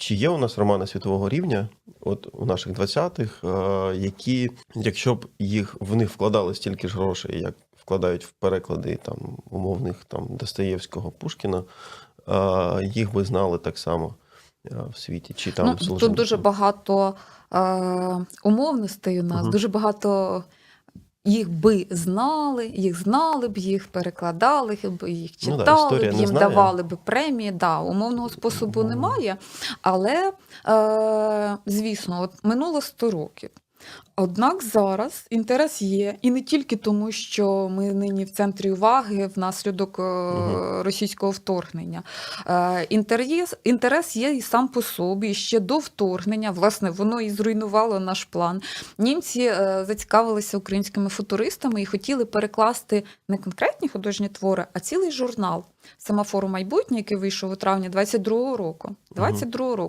чи є у нас романи світового рівня, от у наших 20-х, е, які, якщо б їх в них вкладали стільки ж грошей, як вкладають в переклади там умовних там Достоєвського Пушкіна, е, їх би знали так само е, в світі. Чи там ну, тут дуже багато е, умовностей у нас, Мгм. дуже багато їх би знали, їх знали б, їх перекладали, б їх Ну да, читали, б, їм давали б премії. Да, умовного способу немає. Але, е, звісно, от минуло 100 років. Однак зараз інтерес є, і не тільки тому, що ми нині в центрі уваги внаслідок Мгм. російського вторгнення. Е, Інтерес, інтерес є і сам по собі. І ще до вторгнення, власне, воно і зруйнувало наш план. Німці е, зацікавилися українськими футуристами і хотіли перекласти не конкретні художні твори, а цілий журнал. Семафору майбутнє, який вийшов у травні 22-го року. 22-го року.